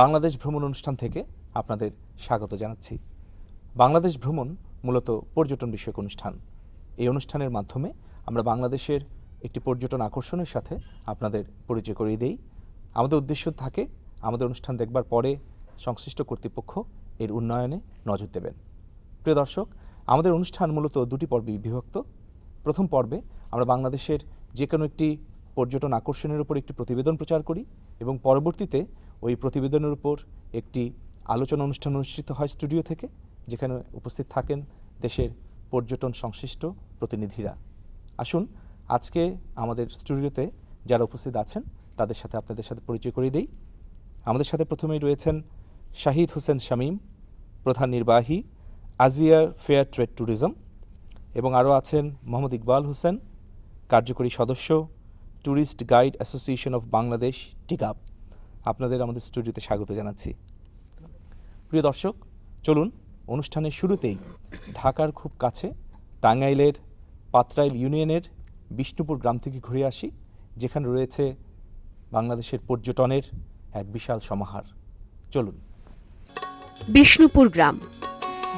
বাংলাদেশ ভ্রমণ অনুষ্ঠান থেকে আপনাদের স্বাগত জানাচ্ছি। বাংলাদেশ ভ্রমণ মূলত পর্যটন বিষয়ক অনুষ্ঠান। এই অনুষ্ঠানের মাধ্যমে আমরা বাংলাদেশের একটি পর্যটন আকর্ষণের সাথে আপনাদের পরিচয় করিয়ে দেই। আমাদের উদ্দেশ্য থাকে আমাদের অনুষ্ঠান দেখবার পরে সংশ্লিষ্ট কর্তৃপক্ষ এর উন্নয়নে নজর দেবেন। প্রিয় দর্শক, আমাদের অনুষ্ঠান মূলত দুটি পর্বে বিভক্ত। প্রথম পর্বে আমরা বাংলাদেশের যে কোনো একটি পর্যটন আকর্ষণের উপর একটি প্রতিবেদন প্রচার করি এবং পরবর্তীতে ওই প্রতিবেদনের উপর একটি আলোচনা অনুষ্ঠান অনুষ্ঠিত হয় স্টুডিও থেকে, যেখানে উপস্থিত থাকেন দেশের পর্যটন সংশ্লিষ্ট প্রতিনিধিরা। আসুন, আজকে আমাদের স্টুডিওতে যারা উপস্থিত আছেন, তাদের সাথে আপনাদের সাথে পরিচয় করিয়ে দেই। আমাদের সাথে প্রথমেই রয়েছেন শাহিদ হোসেন শামীম, প্রধান নির্বাহী, আজিয়ার ফেয়ার ট্রেড ট্যুরিজম এবং আরও আছেন মোহাম্মদ ইকবাল হোসেন, কার্যকরী সদস্য, tourist guide association of Bangladesh টিগাপ আপনাদের আমাদের স্টুডিওতে স্বাগত জানাচ্ছি। প্রিয় দর্শক, চলুন অনুষ্ঠানের শুরুতেই ঢাকার খুব কাছে টাঙ্গাইলের পাতরাইল ইউনিয়নের বিষ্ণুপুর গ্রাম থেকে ঘুরে আসি, যেখানে রয়েছে বাংলাদেশের পর্যটনের এক বিশাল সমাহার। চলুন। বিষ্ণুপুর গ্রাম,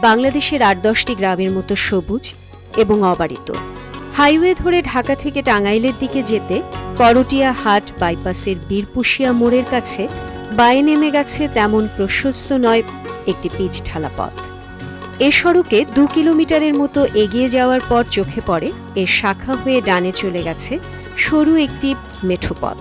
বাংলাদেশের আট দশটি গ্রামের মতো সবুজ এবং অবারিত। হাইওয়ে ধরে ঢাকা থেকে টাঙ্গাইলের দিকে যেতে করটিয়া হাট বাইপাসের বীরপুশিয়া মোড়ের কাছে বায়ে নেমে গেছে তেমন প্রশস্ত নয় একটি পিচ ঢালা পথ এ সড়কে দু কিলোমিটারের মতো এগিয়ে যাওয়ার পর চোখে পড়ে এর শাখা হয়ে ডানে চলে গেছে সরু একটি মেঠো পথ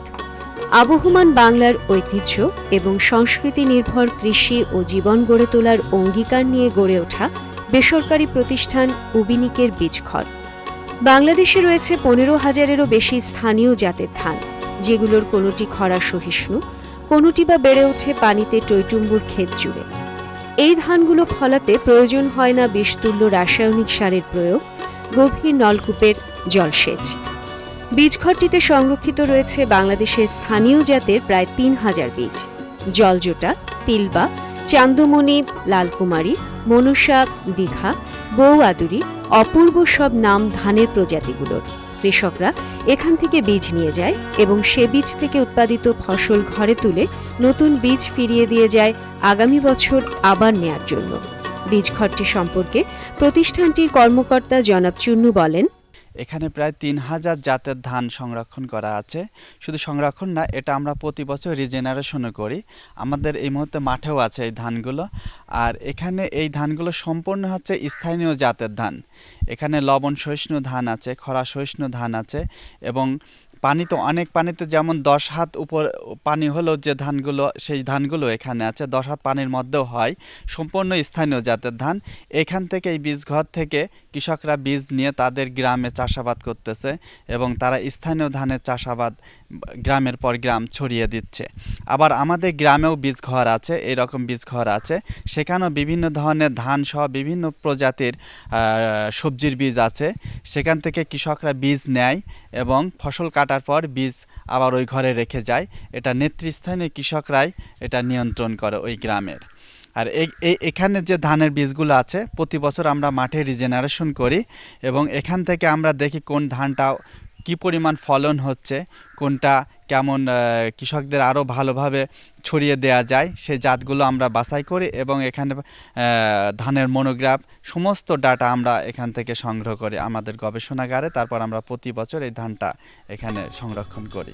আবহমান বাংলার ঐতিহ্য এবং সংস্কৃতি নির্ভর কৃষি ও জীবন গড়ে তোলার অঙ্গীকার নিয়ে গড়ে ওঠা বেসরকারি প্রতিষ্ঠান উবিনিকের বীজঘর। বাংলাদেশে রয়েছে পনেরো হাজারেরও বেশি স্থানীয় জাতের ধান, যেগুলোর কোনোটি খরা সহিষ্ণু, কোনোটি বা বেড়ে ওঠে পানিতে টইটুম্বুর ক্ষেত জুড়ে। এই ধানগুলো ফলাতে প্রয়োজন হয় না বিষতুল্য রাসায়নিক সারের প্রয়োগ, গভীর নলকূপের জলসেচ। বীজঘরটিতে সংরক্ষিত রয়েছে বাংলাদেশের স্থানীয় জাতের প্রায় তিন হাজার বীজ, জলজোটা, তিলবা চান্দমণি, লালকুমারী, মনুষা, দীঘা, বৌআদুরি, অপূর্ব সব নাম ধানের প্রজাতিগুলোর। কৃষকরা এখান থেকে বীজ নিয়ে যায় এবং সে বীজ থেকে উৎপাদিত ফসল ঘরে তুলে নতুন বীজ ফিরিয়ে দিয়ে যায় আগামী বছর আবার নেয়ার জন্য। বীজঘরটি সম্পর্কে প্রতিষ্ঠানটির কর্মকর্তা জনাব চুন্নু বলেন এখানে প্রায় তিন হাজার জাতের ধান সংরক্ষণ করা আছে। শুধু সংরক্ষণ না, এটা আমরা প্রতি বছর রিজেনারেশনও করি। আমাদের এই মুহূর্তে মাঠেও আছে এই ধানগুলো। আর এখানে এই ধানগুলো সম্পূর্ণ হচ্ছে স্থানীয় জাতের ধান। এখানে লবণ সহিষ্ণু ধান আছে, খরা সহিষ্ণু ধান আছে এবং পানি তো অনেক পানিতে, যেমন দশ হাত উপর পানি হলেও যে ধানগুলো, সেই ধানগুলো এখানে আছে, দশ হাত পানির মধ্যেও হয়, সম্পূর্ণ স্থানীয় জাতের ধান। এখান থেকে এই বীজ ঘর থেকে কৃষকরা বীজ নিয়ে তাদের গ্রামে চাষাবাদ করতেছে এবং তারা স্থানীয় ধানের চাষাবাদ গ্রামের পর গ্রাম ছড়িয়ে দিচ্ছে। আবার আমাদের গ্রামেও বীজ ঘর আছে, এরকম বীজ ঘর আছে। সেখানেও বিভিন্ন ধরনের ধান সহ বিভিন্ন প্রজাতির সবজির বীজ আছে। সেখান থেকে কৃষকরা বীজ নেয় এবং ফসল কাটার পর বীজ আবার ওই ঘরে রেখে যায়। এটা নেতৃস্থানীয় কৃষকরাই এটা নিয়ন্ত্রণ করে ওই গ্রামের। আর এই এখানে যে ধানের বীজগুলো আছে, প্রতি বছর আমরা মাঠে রিজেনারেশন করি এবং এখান থেকে আমরা দেখি কোন ধানটা কি পরিমাণ ফলন হচ্ছে, কোনটা কেমন কৃষকদের আরও ভালোভাবে ছড়িয়ে দেওয়া যায় সেই জাতগুলো আমরা বাছাই করি এবং এখানে ধানের মনোগ্রাফ, সমস্ত ডাটা আমরা এখান থেকে সংগ্রহ করি আমাদের গবেষণাগারে। তারপর আমরা প্রতি বছর এই ধানটা এখানে সংরক্ষণ করি।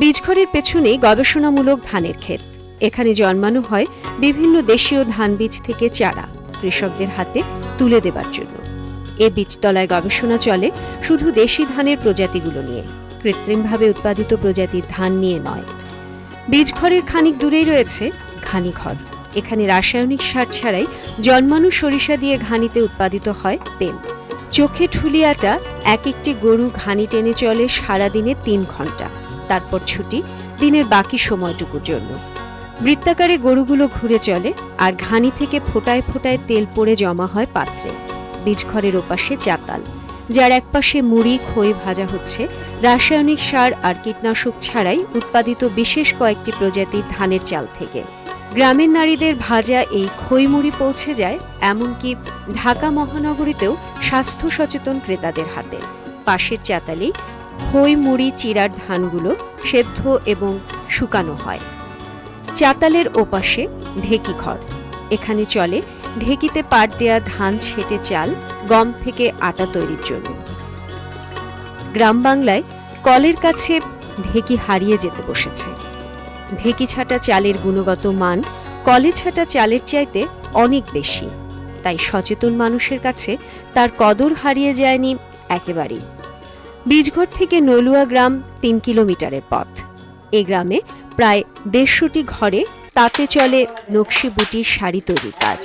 বীজঘরের পেছনেই গবেষণামূলক ধানের ক্ষেত। এখানে জন্মানো হয় বিভিন্ন দেশীয় ধান বীজ থেকে চারা কৃষকদের হাতে তুলে দেবার জন্য। এ বীজতলায় গবেষণা চলে শুধু দেশি ধানের প্রজাতিগুলো নিয়ে। কৃত্রিমভাবে উৎপাদিত প্রজাতির ধান নিয়ে নয়। বীজঘরের খানিক দূরেই রয়েছে ঘানিঘর এখানে রাসায়নিক সার ছাড়াই জন্মানো সরিষা দিয়ে ঘানিতে উৎপাদিত হয় তেল। চোখে ঠুলিয়াটা এক একটি গরু ঘানি টেনে চলে সারাদিনে তিন ঘণ্টা। তারপর ছুটি, দিনের বাকি সময়টুকুর জন্য। বৃত্তাকারে গরুগুলো ঘুরে চলে আর ঘানি থেকে ফোটায় ফোটায় তেল পড়ে জমা হয় পাত্রে। বীজঘরের ওপাশে চাতাল। যার একপাশে মুড়ি খই ভাজা হচ্ছে, রাসায়নিক সার আর কীটনাশক ছাড়াই উৎপাদিত বিশেষ কয়েকটি প্রজাতির ধানের চাল থেকে। গ্রামের নারীদের ভাজা এই খই মুড়ি পৌঁছে যায়, এমনকি ঢাকা মহানগরীতেও স্বাস্থ্য সচেতন ক্রেতাদের হাতে। পাশের চাতালি খই মুড়ি চিরার ধানগুলো সেদ্ধ এবং শুকানো হয়। চাতালের ওপাশে ঢেকি ঘর এখানে চলে। ঢেকিতে পাট দেয়া ধান ছেটে চাল, গম থেকে আটা তৈরির জন্য। গ্রাম বাংলায় কলের কাছে ঢেকি হারিয়ে যেতে বসেছে। ঢেকি ছাটা চালের গুণগত মান কলে ছাটা চালের চাইতে অনেক বেশি। তাই সচেতন মানুষের কাছে তার কদর হারিয়ে যায়নি একেবারেই। বীজঘর থেকে নলুয়া গ্রাম তিন কিলোমিটারের পথ। এ গ্রামে প্রায় দেড়শোটি ঘরে তাতে চলে নকশিবুটির শাড়ি তৈরির কাজ।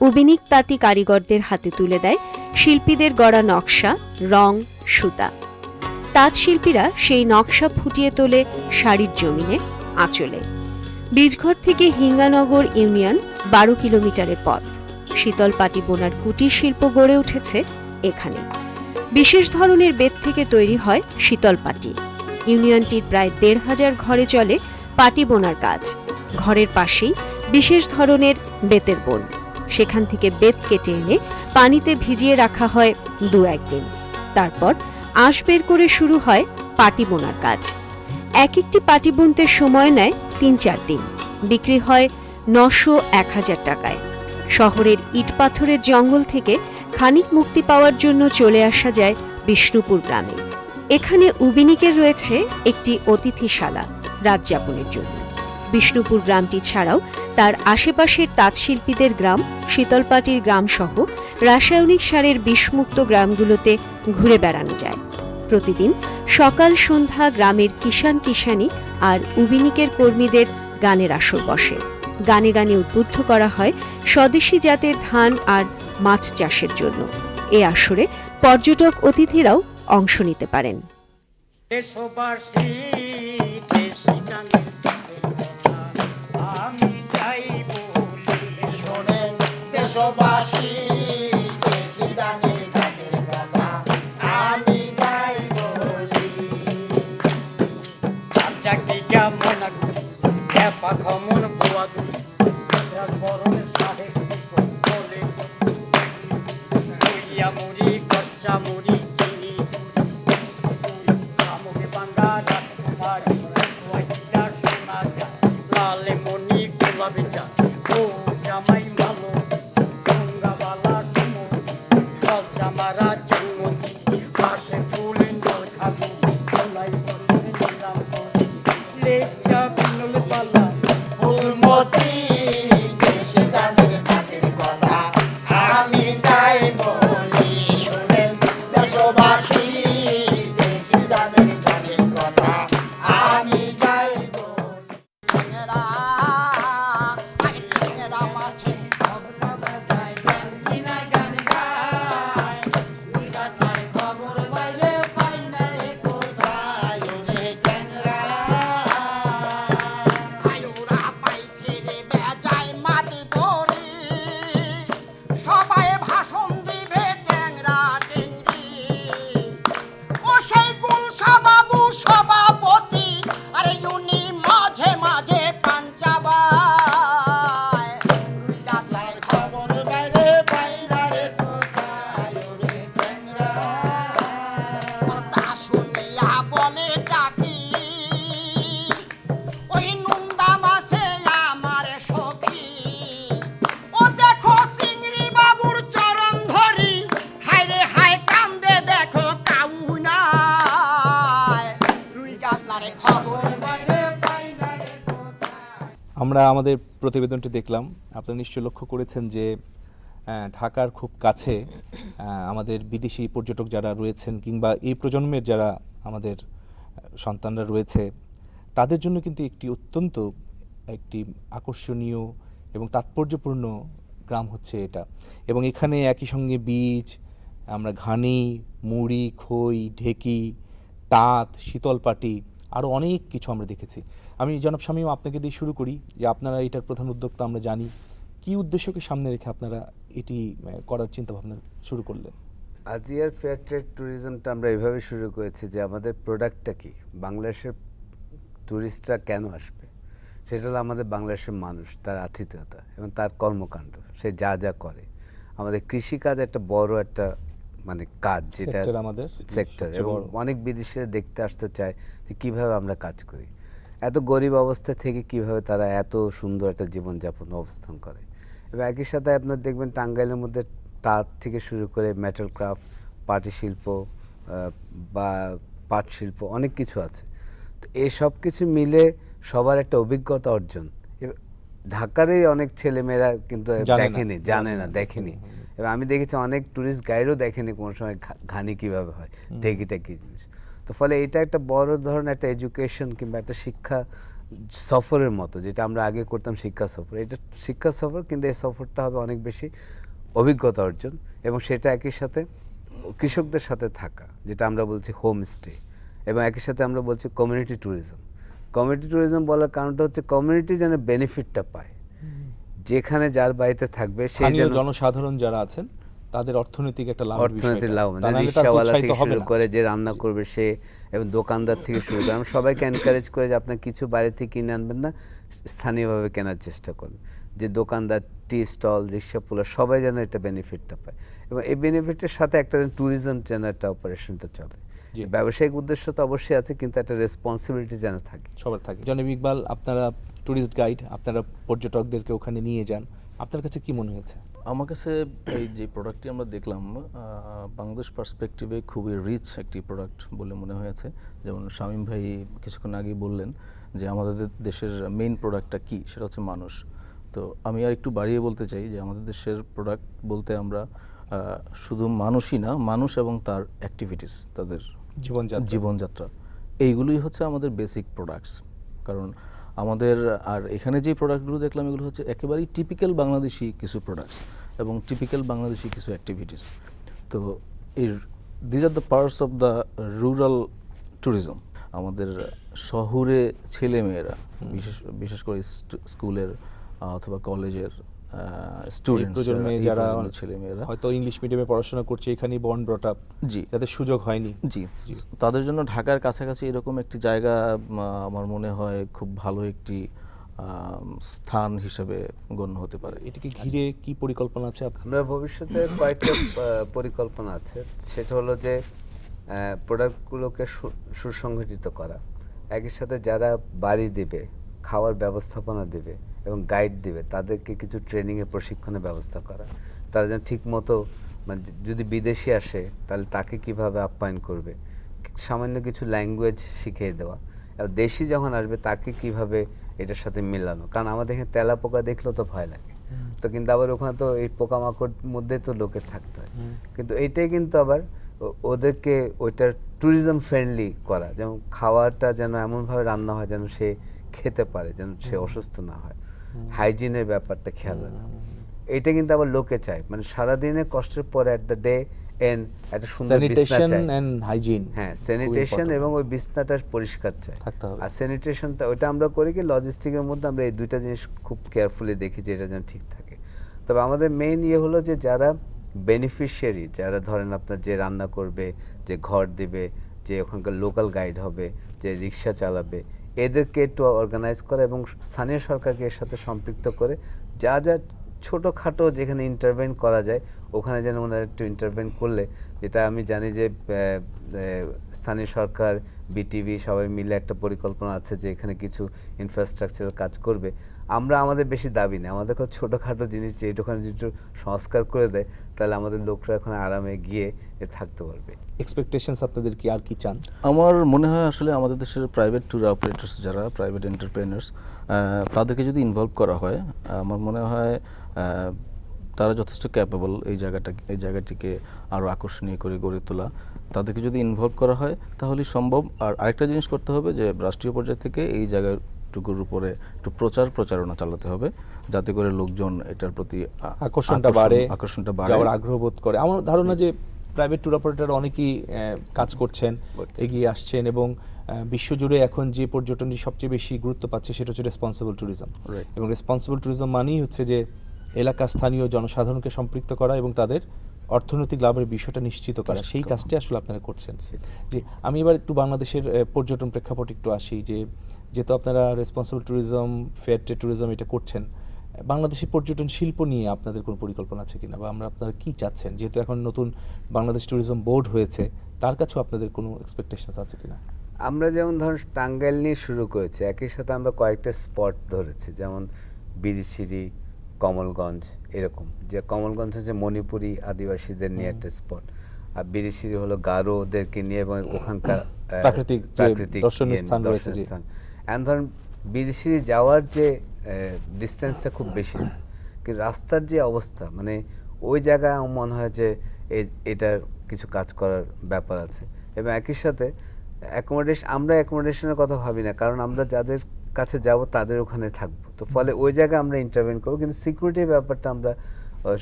উবিনিক তাঁতি কারিগরদের হাতে তুলে দেয় শিল্পীদের গড়া নকশা, রং, সুতা। তাঁত শিল্পীরা সেই নকশা ফুটিয়ে তোলে শাড়ির জমিনে, আঁচলে। বীজঘর থেকে হিঙ্গানগর ইউনিয়ন বারো কিলোমিটারের পথ। শীতল পাটি বোনার কুটির শিল্প গড়ে উঠেছে এখানে। বিশেষ ধরনের বেত থেকে তৈরি হয় শীতল পাটি ইউনিয়নটির প্রায় দেড় হাজার ঘরে চলে পাটি বোনার কাজ। ঘরের পাশেই বিশেষ ধরনের বেতের বন। সেখান থেকে বেত কেটে এনে পানিতে ভিজিয়ে রাখা হয় দু একদিন। তারপর আঁশ বের করে শুরু হয় পাটি বোনার কাজ। এক একটি পাটি বুনতে সময় নেয় তিন চার দিন। বিক্রি হয় নশো এক হাজার টাকায়। শহরের ইট পাথরের জঙ্গল থেকে খানিক মুক্তি পাওয়ার জন্য চলে আসা যায় বিষ্ণুপুর গ্রামে। এখানে উবিনিকের রয়েছে একটি অতিথিশালা রাত যাপনের জন্য। বিষ্ণুপুর গ্রামটি ছাড়াও তার আশেপাশের তাঁতশিল্পীদের গ্রাম, শীতলপাটির গ্রাম সহ রাসায়নিক সারের বিষমুক্ত গ্রামগুলোতে ঘুরে বেড়ানো যায়। প্রতিদিন সকাল সন্ধ্যা গ্রামের কিষান কিষানি আর উবিনিকের কর্মীদের গানের আসর বসে। গানে গানে উদ্বুদ্ধ করা হয় স্বদেশি জাতের ধান আর মাছ চাষের জন্য। এ আসরে পর্যটক অতিথিরাও অংশ নিতে পারেন। দেশবাসী দেশি Amor আমরা আমাদের প্রতিবেদনটি দেখলাম। আপনারা নিশ্চয়ই লক্ষ্য করেছেন যে ঢাকার খুব কাছে আমাদের বিদেশি পর্যটক যারা রয়েছেন কিংবা এই প্রজন্মের যারা আমাদের সন্তানরা রয়েছে, তাদের জন্য কিন্তু একটি অত্যন্ত একটি আকর্ষণীয় এবং তাৎপর্যপূর্ণ গ্রাম হচ্ছে এটা। এবং এখানে একই সঙ্গে বীজ, আমরা ঘানি, মুড়ি, খই, ঢেকি, তাঁত, শীতলপাটি আরও অনেক কিছু আমরা দেখেছি। আমি জনাব শামীম আপনাকে দিয়ে শুরু করি যে আপনারা এটার প্রধান উদ্যোক্তা আমরা জানি। কি উদ্দেশ্যকে সামনে রেখে আপনারা এটি করার চিন্তা ভাবনা শুরু করলেন? আজিয়ার ফেয়ার ট্রেড ট্যুরিজমটা আমরা এভাবে শুরু করেছি যে আমাদের প্রোডাক্টটা কি? বাংলাদেশের ট্যুরিস্টরা কেন আসবে? সেটা হলো আমাদের বাংলাদেশের মানুষ তার আতিথেয়তা এবং তার কর্মকাণ্ড। সে যা যা করে। আমাদের কৃষিকাজ একটা বড় একটা মানে কাজ যেটা আমাদের, সেক্টর এবং অনেক বিদেশিরা দেখতে আসতে চায় যে কীভাবে আমরা কাজ করি। এত গরিব অবস্থা থেকে কীভাবে তারা এত সুন্দর একটা জীবনযাপন অবস্থান করে? এবং একই সাথে আপনার দেখবেন টাঙ্গাইলের মধ্যে তাঁত থেকে শুরু করে মেটাল ক্রাফট পাটি শিল্প বা পাট শিল্প অনেক কিছু আছে। তো এই সব কিছু মিলে সবার একটা অভিজ্ঞতা অর্জন। এবার ঢাকারই অনেক ছেলেমেয়েরা কিন্তু দেখেনি জানে না দেখেনি। এবং আমি দেখেছি অনেক টুরিস্ট গাইডও দেখেনি কোনো সময় ঘানি কীভাবে হয় ঢেকিটা কি জিনিস। তো ফলে এটা একটা বড় ধরনের একটা এডুকেশন কিংবা একটা শিক্ষা সফরের মতো যেটা আমরা আগে করতাম শিক্ষা সফর। এটা শিক্ষা সফর কিন্তু এই সফরটা হবে অনেক বেশি অভিজ্ঞতা অর্জন এবং সেটা একই সাথে কৃষকদের সাথে থাকা যেটা আমরা বলছি হোম স্টে এবং একই সাথে আমরা বলছি কমিউনিটি ট্যুরিজম কমিউনিটি ট্যুরিজম বলার কারণটা হচ্ছে কমিউনিটি যেন বেনিফিটটা পায়। যেখানে যার বাড়িতে থাকবে সে স্থানীয় যেন জনসাধারণ যারা আছেন তাদের অর্থনৈতিক একটা লাভ অর্থনৈতিক লাভ রিক্সাওয়ালা থেকে শুরু করে যে রান্না করবে সে এবং দোকানদার থেকে শুরু করে। আমরা সবাইকে এনকারেজ করে যে আপনার কিছু বাইরে থেকে কিনে আনবেন না স্থানীয়ভাবে কেনার চেষ্টা করুন। যে দোকানদার টি স্টল রিক্সা পোলা সবাই যেন এটা বেনিফিটটা পায়। এবং এই বেনিফিটের সাথে একটা ট্যুরিজম যেন একটা অপারেশনটা চলে। ব্যবসায়িক উদ্দেশ্য তো অবশ্যই আছে কিন্তু একটা রেসপন্সিবিলিটি যেন থাকে। সবার থাকে। জনাব ইকবাল আপনারা ট্যুরিস্ট গাইড আপনারা পর্যটকদেরকে ওখানে নিয়ে যান। আপনার কাছে কি মনে হয়েছে? আমার কাছে এই যে প্রোডাক্টটি আমরা দেখলাম বাংলাদেশ পার্সপেক্টিভে খুবই রিচ একটি প্রোডাক্ট বলে মনে হয়েছে। যেমন শামীম ভাই কিছুক্ষণ আগেই বললেন যে আমাদের দেশের মেইন প্রোডাক্টটা কি? সেটা হচ্ছে মানুষ। তো আমি আর একটু বাড়িয়ে বলতে চাই যে আমাদের দেশের প্রোডাক্ট বলতে আমরা শুধু মানুষই না মানুষ এবং তার অ্যাক্টিভিটিস তাদের জীবনযাত্রা। জীবনযাত্রা। এইগুলোই হচ্ছে আমাদের বেসিক প্রোডাক্টস কারণ আমাদের আর এখানে যে প্রোডাক্টগুলো দেখলাম এগুলো হচ্ছে একেবারেই টিপিক্যাল বাংলাদেশি কিছু প্রোডাক্টস এবং টিপিক্যাল বাংলাদেশি কিছু অ্যাক্টিভিটিস তো এর these are the parts of the rural tourism আমাদের শহরে ছেলেমেয়েরা বিশেষ বিশেষ করে স্কুলের অথবা কলেজের স্টুডেন্ট প্রজন্মে যারা ছেলেমেয়েরা। হয়তো ইংলিশ মিডিয়ামে পড়াশোনা করছে এখানেই বর্ন ব্রট আপ জি। যাদের সুযোগ হয়নি। জি। তাদের জন্য ঢাকার কাছাকাছি এরকম একটি জায়গা আমার মনে হয় খুব ভালো একটি স্থান হিসেবে গণ্য হতে পারে। এটিকে ঘিরে কি পরিকল্পনা আছে আপনার? আমরা ভবিষ্যতে কয়েকটা পরিকল্পনা আছে। সেটা হলো যে প্রোডাক্টগুলোকে সুসংগঠিত করা। একই সাথে যারা বাড়ি দেবে খাওয়ার ব্যবস্থাপনা দেবে এবং গাইড দিবে। তাদেরকে কিছু ট্রেনিংয়ের প্রশিক্ষণের ব্যবস্থা করা। তারা যেন ঠিক মতো মানে যদি বিদেশি আসে তাহলে তাকে কীভাবে আপ্যায়ন করবে? সামান্য কিছু ল্যাঙ্গুয়েজ শিখিয়ে দেওয়া। আর দেশি যখন আসবে তাকে কীভাবে এটার সাথে মেলানো? কারণ আমাদের এখানে তেলা পোকা দেখলেও তো ভয় লাগে। তো কিন্তু আবার ওখানে তো এই পোকামাকড় মধ্যে তো লোকে থাকতে হয়। কিন্তু এইটাই কিন্তু আবার ওদেরকে ওইটার ট্যুরিজম ফ্রেন্ডলি করা। যেমন খাওয়াটা যেন এমনভাবে রান্না হয় যেন সে খেতে পারে যেন সে অসুস্থ না হয়। হাইজিনের ব্যাপারটা খেয়াল রাখা। এটা কিন্তু আবার লোকে চায়। মানে সারাদিনের কষ্টের পরে অ্যাট দ্য ডে এন্ড একটা সুন্দর বিছনা চায়। হাইজিন হ্যাঁ স্যানিটেশন এবং ওই বিছনাটা পরিষ্কার চাই। আর স্যানিটেশনটা ওইটা আমরা করি কি লজিস্টিকের মধ্যে আমরা এই দুইটা জিনিস খুব কেয়ারফুলি দেখি যে এটা যেন ঠিক থাকে। তবে আমাদের মেইন ইয়ে হলো যে যারা বেনিফিশিয়ারি যারা ধরেন আপনার যে রান্না করবে যে ঘর দিবে যে ওখানকার লোকাল গাইড হবে যে রিক্সা চালাবে এদেরকে একটু অর্গানাইজ করা এবং স্থানীয় সরকারকে এর সাথে সম্পৃক্ত করে যা যা ছোটোখাটো যেখানে ইন্টারভেন করা যায়, ওখানে যেন ওনারা একটু ইন্টারভেন করলে। যেটা আমি জানি যে স্থানীয় সরকার বিটিভি সবাই মিলে একটা পরিকল্পনা আছে যে এখানে কিছু ইনফ্রাস্ট্রাকচারাল কাজ করবে। আমরা আমাদের বেশি দাবি নেই। আমাদের খুব ছোটোখাটো জিনিস যে এটুখানে যদি একটু সংস্কার করে দেয় তাহলে আমাদের লোকরা এখন আরামে গিয়ে এ থাকতে পারবে। এক্সপেকটেশনস আপনাদের কি আর কি চান? আমার মনে হয় আসলে আমাদের দেশের প্রাইভেট ট্যুর অপারেটর্স যারা প্রাইভেট এন্টারপ্রেনার্স তাদেরকে যদি ইনভলভ করা হয় আমার মনে হয় তারা যথেষ্ট ক্যাপেবল এই জায়গাটা এই জায়গাটিকে আরও আকর্ষণীয় করে গড়ে তোলা। তাদেরকে যদি ইনভলভ করা হয় তাহলেই সম্ভব। আর আরেকটা জিনিস করতে হবে যে রাষ্ট্রীয় পর্যায় থেকে এই জায়গাটুকুর উপরে একটু প্রচার প্রচারণা চালাতে হবে যাতে করে লোকজন এটার প্রতি আকর্ষণটা বাড়ে আকর্ষণটা বাড়ে। যাওয়ার আগ্রহ বোধ করে। আমার ধারণা যে প্রাইভেট ট্যুর অপারেটর অনেকেই কাজ করছেন এগিয়ে আসছেন এবং বিশ্বজুড়ে এখন যে পর্যটনটি সবচেয়ে বেশি গুরুত্ব পাচ্ছে সেটা হচ্ছে রেসপন্সিবল ট্যুরিজম এবং রেসপন্সিবল ট্যুরিজম মানেই হচ্ছে যে এলাকার স্থানীয় জনসাধারণকে সম্পৃক্ত করা এবং তাদের অর্থনৈতিক লাভের বিষয়টা নিশ্চিত করা সেই কাজটি আসলে আপনারা করছেন। যে আমি এবার একটু বাংলাদেশের পর্যটন প্রেক্ষাপট একটু আসি যে যেহেতু আপনারা responsible tourism fair trade tourism এটা করছেন বাংলাদেশি পর্যটন শিল্প নিয়ে আপনাদের কোনো পরিকল্পনা আছে কিনা? বা আমরা আপনারা কি চাচ্ছেন? যেহেতু এখন নতুন বাংলাদেশ ট্যুরিজম বোর্ড হয়েছে তার কাছেও আপনাদের কোনো এক্সপেকটেশনস আছে কিনা? আমরা যেমন ধরুন টাঙ্গাইল নিয়ে শুরু করেছি একই সাথে আমরা কয়েকটা স্পট ধরেছি যেমন বিরিশিরি কমলগঞ্জ এরকম। যে কমলগঞ্জ হচ্ছে মণিপুরি আদিবাসীদের নিয়ে একটা স্পট আর বিরিশিরি হলো গারোদেরকে নিয়ে এবং ওখানকার প্রাকৃতিক প্রাকৃতিক ইয়ে, স্থান এখন ধরুন বিরিশিরি যাওয়ার যে ডিস্টেন্সটা খুব বেশি না। কিন্তু রাস্তার যে অবস্থা মানে ওই জায়গায় আমার মনে হয় যে এটার কিছু কাজ করার ব্যাপার আছে। এবং একই সাথে অ্যাকোমোডেশন আমরা অ্যাকোমোডেশনের কথা ভাবি না। কারণ আমরা যাদের কাছে যাব তাদের ওখানে থাকব। তো ফলে ওই জায়গায় আমরা ইন্টারভেন করব। কিন্তু সিকিউরিটির ব্যাপারটা আমরা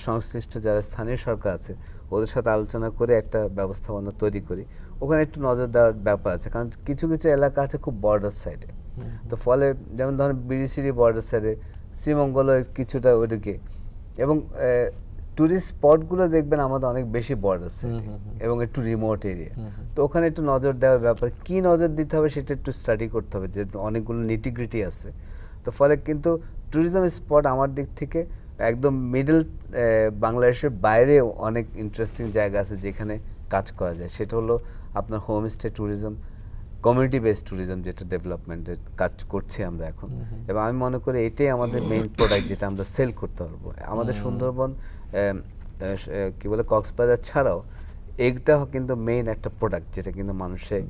সংশ্লিষ্ট যারা স্থানীয় সরকার আছে ওদের সাথে আলোচনা করে একটা ব্যবস্থাপনা তৈরি করি। ওখানে একটু নজর দেওয়ার ব্যাপার আছে। কারণ কিছু কিছু এলাকা আছে খুব বর্ডার সাইডে তো ফলে যেমন ধরেন বিরিশিরি বর্ডার সাইডে শ্রীমঙ্গলও কিছুটা ওইদিকে। এবং ট্যুরিস্ট স্পটগুলো দেখবেন আমাদের অনেক বেশি বর্ডার সাইডে এবং একটু রিমোট এরিয়া তো ওখানে একটু নজর দেওয়ার ব্যাপার কি নজর দিতে হবে সেটা একটু স্টাডি করতে হবে যে অনেকগুলো নিটিগ্রিটি আছে। তো ফলে কিন্তু ট্যুরিজম স্পট আমার দিক থেকে একদম মিডল বাংলাদেশের বাইরে অনেক ইন্টারেস্টিং জায়গা আছে যেখানে কাজ করা যায়। সেটা হলো আপনার homestay tourism community based tourism যেটা ডেভেলপমেন্টের কাজ করছি আমরা এখন। এবং আমি মনে করি এটাই আমাদের মেইন প্রোডাক্ট যেটা আমরা সেল করতে পারব। আমাদের সুন্দরবন কি বলে কক্সবাজার ছাড়াও এইটা কিন্তু মেইন একটা প্রোডাক্ট যেটা কিন্তু মানুষে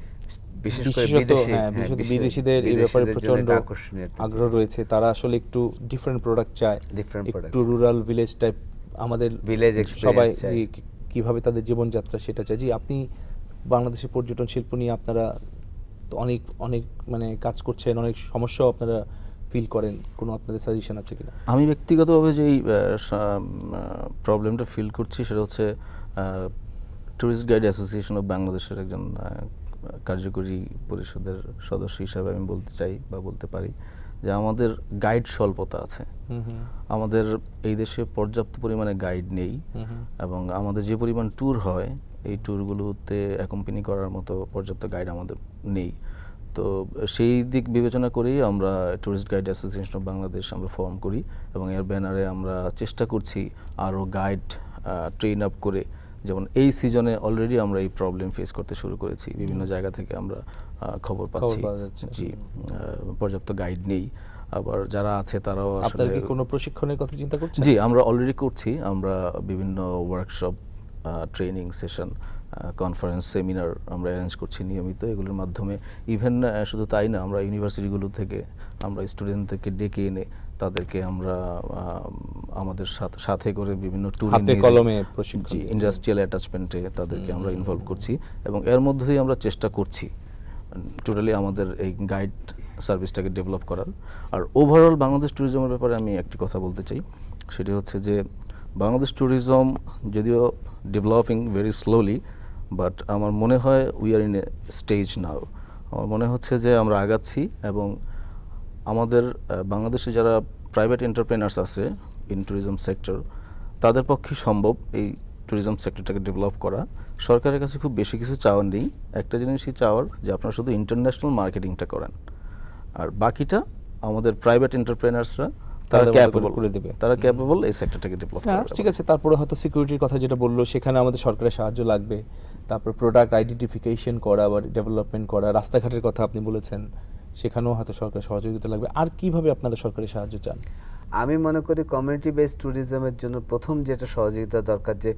বিশেষ করে বিদেশি হ্যাঁ, হ্যাঁ, বিশেষ- বিদেশিদের এই ব্যাপারে প্রচণ্ড আগ্রহ রয়েছে। তারা আসলে একটু ডিফারেন্ট প্রোডাক্ট চায়। Different product একটু রুরাল ভিলেজ টাইপ আমাদের Village সবাই কীভাবে তাদের জীবনযাত্রা সেটা চায়। জি আপনি বাংলাদেশের পর্যটন শিল্প নিয়ে আপনারা তো অনেক অনেক মানে কাজ করছেন অনেক সমস্যাও আপনারা ফিল করেন কোনো আপনাদের সাজেশন আছে কিনা? আমি ব্যক্তিগতভাবে যেই প্রবলেমটা ফিল করছি সেটা হচ্ছে ট্যুরিস্ট গাইড অ্যাসোসিয়েশন অফ বাংলাদেশের একজন কার্যকরী পরিষদের সদস্য হিসাবে আমি বলতে চাই বা বলতে পারি যে আমাদের গাইড স্বল্পতা আছে। আমাদের এই দেশে পর্যাপ্ত পরিমাণে গাইড নেই এবং আমাদের যে পরিমাণ ট্যুর হয় এই ট্যুরগুলোতে অ্যাকম্পানি করার মতো পর্যাপ্ত গাইড আমাদের নেই। তো সেই দিক বিবেচনা করেই আমরা tourist guide association of Bangladesh আমরা ফর্ম করি এবং এর ব্যানারে আমরা চেষ্টা করছি আরও গাইড ট্রেন আপ করে যেমন এই সিজনে অলরেডি আমরা এই প্রবলেম ফেস করতে শুরু করেছি। বিভিন্ন জায়গা থেকে আমরা খবর পাচ্ছি। জি পর্যাপ্ত গাইড নেই। আবার যারা আছে তারাও আসলে কি কোনো প্রশিক্ষণের কথা চিন্তা করছেন? জি আমরা অলরেডি করছি। আমরা বিভিন্ন workshop training session conference seminar আমরা অ্যারেঞ্জ করছি নিয়মিত। এগুলোর মাধ্যমে ইভেন শুধু তাই না আমরা ইউনিভার্সিটিগুলো থেকে আমরা স্টুডেন্টদেরকে ডেকে এনে তাদেরকে আমরা আমাদের সাথে সাথে করে বিভিন্ন কলমে। ইন্ডাস্ট্রিয়াল অ্যাটাচমেন্টে তাদেরকে আমরা ইনভলভ করছি এবং এর মধ্যে দিয়ে আমরা চেষ্টা করছি। টোটালি আমাদের এই গাইড সার্ভিসটাকে ডেভেলপ করার। আর ওভারঅল বাংলাদেশ ট্যুরিজমের ব্যাপারে আমি একটি কথা বলতে চাই। সেটি হচ্ছে যে বাংলাদেশ ট্যুরিজম যদিও ডেভেলপিং ভেরি স্লোলি বাট আমার মনে হয় we are in a stage now আমার মনে হচ্ছে যে আমরা আগাচ্ছি এবং আমাদের বাংলাদেশে যারা প্রাইভেট এন্টারপ্রেনার্স আছে ইন ট্যুরিজম সেক্টর তাদের পক্ষে সম্ভব এই ট্যুরিজম সেক্টরটাকে ডেভেলপ করা। সরকারের কাছে খুব বেশি কিছু চাওয়ার নেই। একটা জিনিসই চাওয়ার যে আপনারা শুধু ইন্টারন্যাশনাল মার্কেটিংটা করেন। আর বাকিটা আমাদের প্রাইভেট এন্টারপ্রেনার্সরা তারা ক্যাপেবল করে দেবে। তারা ক্যাপেবল এই সেক্টরটাকে ডেভেলপ হ্যাঁ ঠিক আছে তারপরে হয়তো সিকিউরিটির কথা যেটা বলল সেখানে আমাদের সরকারের সাহায্য লাগবে। তারপর প্রোডাক্ট আইডেন্টিফিকেশন করা বা ডেভেলপমেন্ট করা রাস্তাঘাটের কথা আপনি বলেছেন সেখানেও হয়তো সরকারের সহযোগিতা লাগবে। আর কীভাবে আপনাদের সরকারের সাহায্য চান? আমি মনে করি কমিউনিটি বেসড ট্যুরিজমের জন্য প্রথম যেটা সহযোগিতা দরকার যে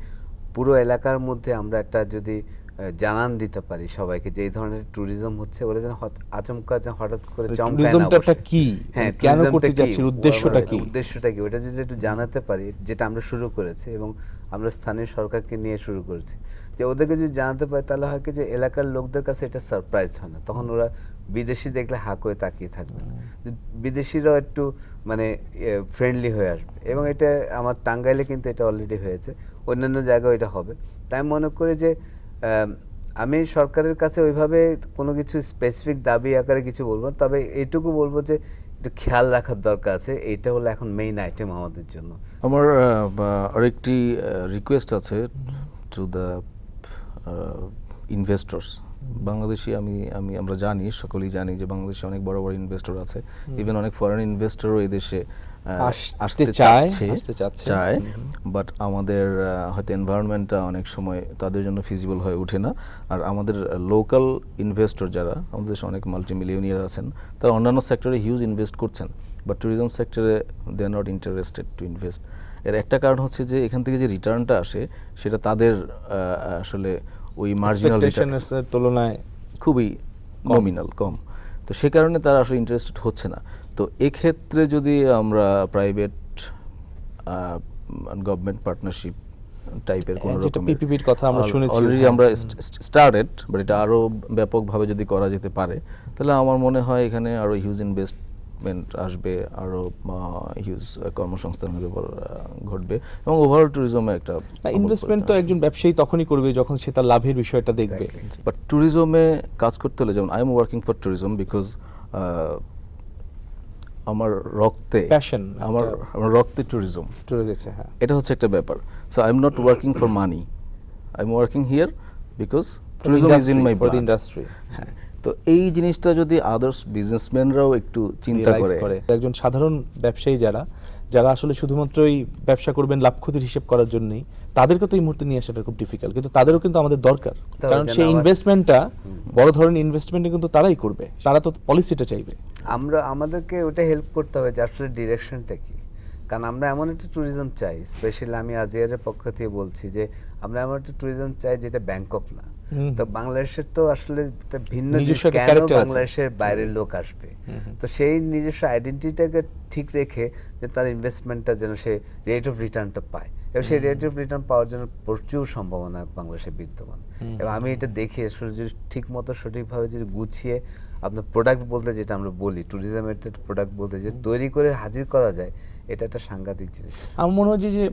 পুরো এলাকার মধ্যে আমরা একটা যদি জানান দিতে পারি সবাইকে যে এই ধরনের ট্যুরিজম হচ্ছে ওরা যেন আচমকা যেন হঠাৎ করে চমকায় কি? হ্যাঁ মানে কেন করতে? উদ্দেশ্যটা কি? উদ্দেশ্যটা কি? ওটা যদি একটু জানাতে পারি যেটা আমরা শুরু করেছি এবং আমরা স্থানীয় সরকারকে নিয়ে শুরু করেছি। যে ওদেরকে যদি জানাতে পারি তাহলে হয় কি যে এলাকার লোকদের কাছে এটা সারপ্রাইজ হয় না। তখন ওরা বিদেশি দেখলে হা করে তাকিয়ে থাকবে বিদেশিরাও একটু মানে ফ্রেন্ডলি হয়ে আসবে। এবং এটা আমার টাঙ্গাইলে কিন্তু এটা অলরেডি হয়েছে। অন্যান্য জায়গায় এটা হবে। তাই আমি মনে করি যে আম, সরকারের কাছে ওইভাবে কোনো কিছু স্পেসিফিক দাবি আকারে কিছু বলব না, তবে এইটুকু বলব যে একটু খেয়াল রাখার দরকার আছে এইটা হলো এখন মেইন আইটেম আমাদের জন্য। আমার আরেকটি রিকোয়েস্ট আছে টু দ্য ইনভেস্টর্স বাংলাদেশি আমি আমি আমরা জানি সকলেই জানি যে বাংলাদেশে অনেক বড় বড় ইনভেস্টর আছে। ইভেন অনেক ফরেন ইনভেস্টরও এই দেশে আসতে চায়, আসতে চাচ্ছে। চায় বাট আমাদের হয়তো এনভায়রনমেন্টটা অনেক সময় তাদের জন্য ফিজিবল হয়ে ওঠে না। আর আমাদের লোকাল ইনভেস্টর যারা আমাদের দেশে অনেক মাল্টি মিলিয়নিয়ার আছেন তারা অন্যান্য সেক্টরে হিউজ ইনভেস্ট করছেন বাট ট্যুরিজম সেক্টরে they are not interested to invest এর একটা কারণ হচ্ছে যে এখান থেকে যে রিটার্নটা আসে সেটা তাদের আসলে ওই মার্জিনাল তুলনায় খুবই নমিনাল কম। তো সে কারণে তারা আসলে ইন্টারেস্টেড হচ্ছে না। তো এক্ষেত্রে যদি আমরা প্রাইভেট গভর্নমেন্ট পার্টনারশিপ টাইপের কোনো হ্যাঁ, যেটা রকমের PPP র কথা আমরা শুনেছি। অলরেডি হ্যাঁ, আমরা স্টার্টেড বাট এটা আরও ব্যাপকভাবে যদি করা যেতে পারে তাহলে আমার মনে হয় এখানে আরও হিউজ ইনভেস্টমেন্ট আসবে আরও হিউজ কর্মসংস্থানের উপর ঘটবে এবং ওভারঅল ট্যুরিজমে একটা ইনভেস্টমেন্ট তো একজন ব্যবসায়ী তখনই করবে যখন সে তার লাভের বিষয়টা দেখবে। বাট ট্যুরিজমে কাজ করতে হলে যেমন I am working for tourism because আমার রক্তে প্যাশন আমার আমার রক্তে ট্যুরিজম চলে গেছে হ্যাঁ। এটা হচ্ছে একটা ব্যাপার। So I am not working for money I am working here because tourism is in my for industry হ্যাঁ। তো এই জিনিসটা যদি আদার্স বিজনেসম্যানরাও একটু চিন্তা করে করে। একজন সাধারণ ব্যবসায়ী যারা যারা আসলে শুধুমাত্রই ব্যবসা করবেন লাভ ক্ষতির হিসেব করার জন্যই তাদেরকে তো এই মুহূর্তে নিয়ে আসাটা খুব ডিফিকাল্ট কিন্তু তাদেরও কিন্তু আমাদের দরকার। কারণ সেই ইনভেস্টমেন্টটা বড় ধরনের ইনভেস্টমেন্ট কিন্তু তারাই করবে। তারা তো পলিসিটা চাইবে। আমরা আমাদেরকে ওটা হেল্প করতে হবে যে আসলে ডিরেকশনটা কি। কারণ আমরা এমন একটা ট্যুরিজম চাই স্পেশালি আমি আজিয়ারের পক্ষ থেকে বলছি যে আমরা এমন একটা ট্যুরিজম চাই যেটা ব্যাংকক না। তো বাংলাদেশের তো আসলে ভিন্ন কেন বাংলাদেশের বাইরের লোক আসবে। তো সেই নিজস্ব আইডেন্টিটিটাকে ঠিক রেখে যে তার ইনভেস্টমেন্টটা যেন সে রেট অফ রিটার্নটা পায়। এবং সেই রেট অফ রিটার্ন পাওয়ার জন্য প্রচুর সম্ভাবনা বাংলাদেশে বিদ্যমান। এবং আমি এটা দেখি যদি ঠিক মতো সঠিকভাবে যদি গুছিয়ে আপনার প্রোডাক্ট বলতে যেটা আমরা বলি ট্যুরিজমের প্রোডাক্ট বলতে যে তৈরি করে হাজির করা যায় এটা একটা সাংঘাতিক জিনিস। আমার মনে হয় যে যে,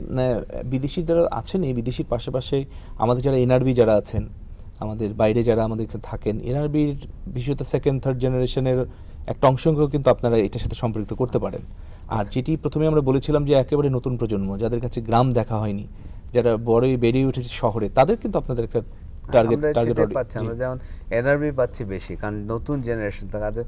বিদেশি যারা আছেন এই বিদেশির পাশাপাশি আমাদের যারা এনআরবি যারা আছেন আমাদের বাইরে যারা আমাদের থাকেন এনআরবির বিশেষত সেকেন্ড থার্ড জেনারেশনের একটা অংশকেও কিন্তু আপনারা এটার সাথে সম্পৃক্ত করতে পারেন। আর যেটি প্রথমে আমরা বলেছিলাম যে একেবারে নতুন প্রজন্ম যাদের কাছে গ্রাম দেখা হয়নি যারা বড়ই বেরিয়ে উঠেছে শহরে তাদের কিন্তু আপনাদের একটা টার্গেট টার্গেট পাচ্ছি আমরা যেমন এনআরবি পাচ্ছি বেশি কারণ নতুন জেনারেশন তাদের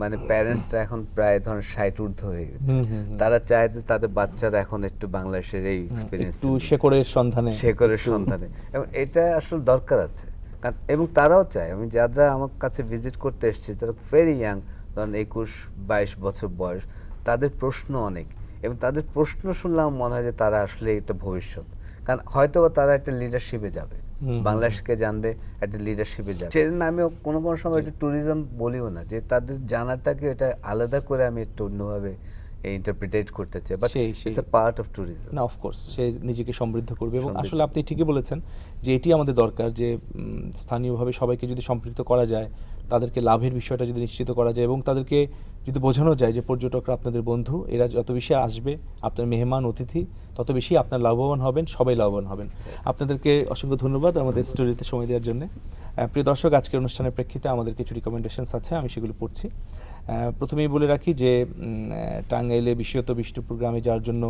মানে প্যারেন্টসরা এখন প্রায় ধরেন ষাট ঊর্ধ্ব হয়ে গেছে। তারা চায় যে তাদের বাচ্চারা এখন একটু বাংলাদেশের এই এক্সপিরিয়েন্স একটু শেকড়ের সন্ধানে শেখরের সন্ধানে। এবং এটা আসলে দরকার আছে। কারণ এবং তারাও চায়। আমি যারা আমার কাছে ভিজিট করতে এসেছি তারা ভেরি ইয়াং ধরেন একুশ বাইশ বছর বয়স তাদের প্রশ্ন অনেক। এবং তাদের প্রশ্ন শুনলাম মনে হয় যে তারা আসলে একটা ভবিষ্যৎ। কারণ হয়তো বা তারা একটা লিডারশিপে যাবে। বাংলাদেশকে জানবে একটা লিডারশিপে যাবে। সেটা নামেও কোনো কোনো সময় একটু ট্যুরিজম বলিও না যে তাদের জানাটাকে এটা আলাদা করে আমি একটু অন্যভাবে ইন্টারপ্রিটেট করতে চায় but. It's a part of tourism না অফকোর্স সে নিজেকে সমৃদ্ধ করবে এবং আসলে আপনি ঠিকই বলেছেন যে এটি আমাদের দরকার যে স্থানীয়ভাবে সবাইকে যদি সম্পৃক্ত করা যায় তাদেরকে লাভের বিষয়টা যদি নিশ্চিত করা যায় এবং তাদেরকে যদি বোঝানো যায় যে পর্যটকরা আপনাদের বন্ধু এরা যত বেশি আসবে আপনার মেহমান অতিথি তত বেশি আপনার লাভবান হবেন সবাই লাভবান হবেন। আপনাদেরকে অসংখ্য ধন্যবাদ আমাদের স্টোরিতে সময় দেওয়ার জন্য। প্রিয় দর্শক আজকের অনুষ্ঠানের প্রেক্ষিতে আমাদের কিছু রিকমেন্ডেশনস আছে আমি সেগুলো পড়ছি। প্রথমেই বলে রাখি যে টাঙ্গাইলে বিশেষত বিষ্ণুপুর গ্রামে যাওয়ার জন্য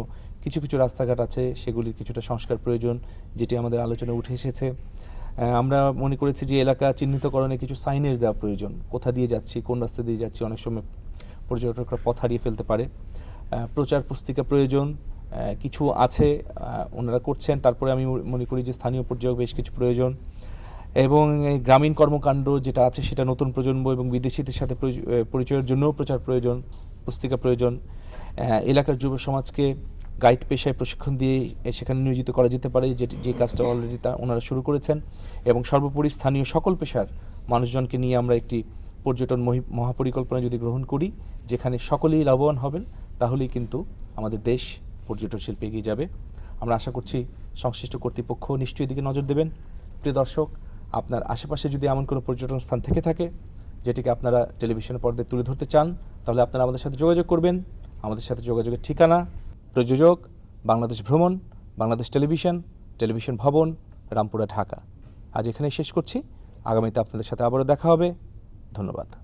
কিছু কিছু রাস্তাঘাট আছে, সেগুলির কিছুটা সংস্কার প্রয়োজন, যেটি আমাদের আলোচনায় উঠে এসেছে। আমরা মনে করেছি যে এলাকা চিহ্নিতকরণে কিছু সাইনেজ দেওয়া প্রয়োজন। কোথা দিয়ে যাচ্ছি, কোন রাস্তা দিয়ে যাচ্ছি, অনেক সময় পর্যটকরা পথ হারিয়ে ফেলতে পারে। প্রচার পুস্তিকা প্রয়োজন কিছু আছে ওনারা করছেন। তারপরে আমি মনে করি যে স্থানীয় পর্যায়েও বেশ কিছু প্রয়োজন। এবং এই গ্রামীণ কর্মকাণ্ড যেটা আছে সেটা নতুন প্রজন্ম এবং বিদেশিদের সাথে পরিচয়ের জন্যও প্রচার প্রয়োজন, পুস্তিকা প্রয়োজন। এলাকার যুব সমাজকে গাইড পেশায় প্রশিক্ষণ দিয়ে সেখানে নিয়োজিত করা যেতে পারে, যে যে কাজটা অলরেডি তা ওনারা শুরু করেছেন। এবং সর্বোপরি স্থানীয় সকল পেশার মানুষজনকে নিয়ে আমরা একটি পর্যটন মহি- মহাপরিকল্পনা যদি গ্রহণ করি, যেখানে সকলেই লাভবান হবেন, তাহলেই কিন্তু আমাদের দেশ পর্যটন শিল্পে এগিয়ে যাবে। আমরা আশা করছি সংশ্লিষ্ট কর্তৃপক্ষ নিশ্চয়ই এদিকে নজর দেবেন। প্রিয় দর্শক আপনার আশেপাশে যদি এমন কোনো পর্যটন স্থান থেকে থাকে, যেটিকে আপনারা টেলিভিশন পর্দায় তুলে ধরতে চান, তাহলে আপনারা আমাদের সাথে যোগাযোগ করবেন। আমাদের সাথে যোগাযোগের ঠিকানা, প্রযোজক, বাংলাদেশ ভ্রমণ, বাংলাদেশ টেলিভিশন টেলিভিশন ভবন, রামপুরা, ঢাকা। আজ এখানে শেষ করছি। আগামীতে আপনাদের সাথে আবারও দেখা হবে। ধন্যবাদ।